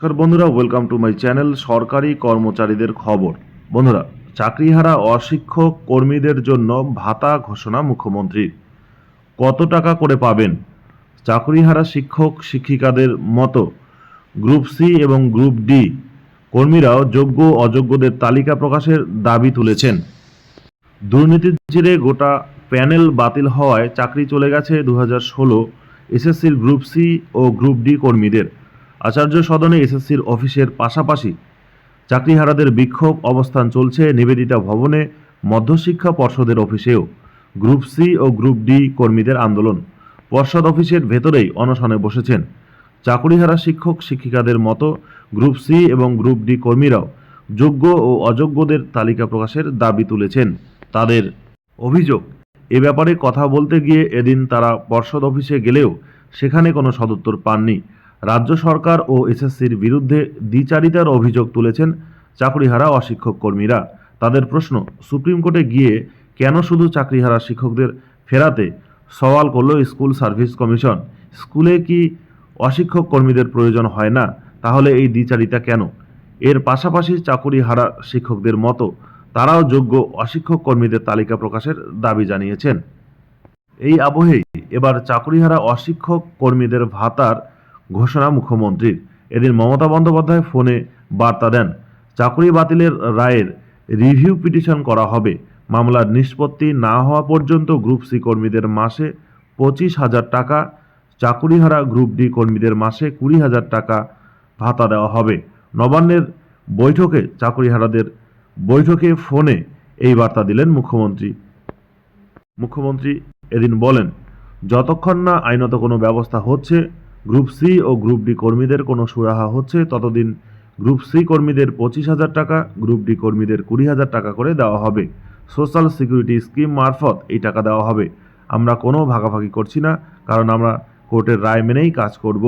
নমস্কার বন্ধুরা welcome to my channel সরকারি কর্মচারীদের খবর। বন্ধুরা, চাকরিহারা অশিক্ষক কর্মীদের জন্য ভাতা ঘোষণা মুখ্যমন্ত্রীর। কত টাকা করে পাবেন? চাকরিহারা শিক্ষক শিক্ষিকাদের মতো গ্রুপ সি এবং গ্রুপ ডি কর্মীরাও যোগ্য অযোগ্যদের তালিকা প্রকাশের দাবি তুলেছেন। দুর্নীতির জেরে গোটা প্যানেল বাতিল হওয়ায় চাকরি চলে গেছে দু হাজার ষোলো এসএসসির গ্রুপ সি ও গ্রুপ ডি কর্মীদের। আচার্য সদনে এসএসসির অফিসের পাশাপাশি চাকরিহারাদের বিক্ষোভ অবস্থান চলছে নিবেদিতা ভবনে মধ্যশিক্ষা পর্ষদের অফিসেও। গ্রুপ সি ও গ্রুপ ডি কর্মীদের আন্দোলন। পর্ষদ অফিসের ভেতরেই অনশনে বসেছেন। চাকরিহারা শিক্ষক শিক্ষিকাদের মতো গ্রুপ সি এবং গ্রুপ ডি কর্মীরাও যোগ্য ও অযোগ্যদের তালিকা প্রকাশের দাবি তুলেছেন তাদের অভিযোগ। এ ব্যাপারে কথা বলতে গিয়ে এদিন তারা পর্ষদ অফিসে গেলেও সেখানে কোনো সদুত্তর পাননি। রাজ্য সরকার ও এসএসসির বিরুদ্ধে দ্বিচারিতার অভিযোগ তুলেছেন চাকরিহারা অশিক্ষক কর্মীরা। তাদের প্রশ্ন, সুপ্রিম কোর্টে গিয়ে কেন শুধু চাকরিহারা শিক্ষকদের ফেরাতে সওয়াল করল স্কুল সার্ভিস কমিশন? স্কুলে কি অশিক্ষক কর্মীদের প্রয়োজন হয় না? তাহলে এই দ্বিচারিতা কেন? এর পাশাপাশি চাকুরিহারা শিক্ষকদের মতো তারাও যোগ্য অশিক্ষক কর্মীদের তালিকা প্রকাশের দাবি জানিয়েছেন। এই আবহেই এবার চাকরিহারা অশিক্ষক কর্মীদের ভাতার ঘোষণা মুখ্যমন্ত্রীর। এদিন মমতা বন্দ্যোপাধ্যায় ফোনে বার্তা দেন, চাকরি বাতিলের রায়ের রিভিউ পিটিশন করা হবে। মামলার নিষ্পত্তি না হওয়া পর্যন্ত গ্রুপ সি কর্মীদের মাসে পঁচিশ হাজার টাকা, চাকুরিহারা গ্রুপ ডি কর্মীদের মাসে কুড়ি হাজার টাকা ভাতা দেওয়া হবে। নবান্নের বৈঠকে চাকরিহারাদের বৈঠকে ফোনে এই বার্তা দিলেন মুখ্যমন্ত্রী। মুখ্যমন্ত্রী এদিন বলেন, যতক্ষণ না আইনত কোনো ব্যবস্থা হচ্ছে গ্রুপ সি ও গ্রুপ ডি কর্মীদের কোনো সুরাহা হচ্ছে ততদিন গ্রুপ সি কর্মীদের পঁচিশ হাজার টাকা, গ্রুপ ডি কর্মীদের কুড়ি হাজার টাকা করে দেওয়া হবে। সোশ্যাল সিকিউরিটি স্কিম মারফত এই টাকা দেওয়া হবে। আমরা কোনো ভাগাভাগি করছি না, কারণ আমরা কোর্টের রায় মেনেই কাজ করব।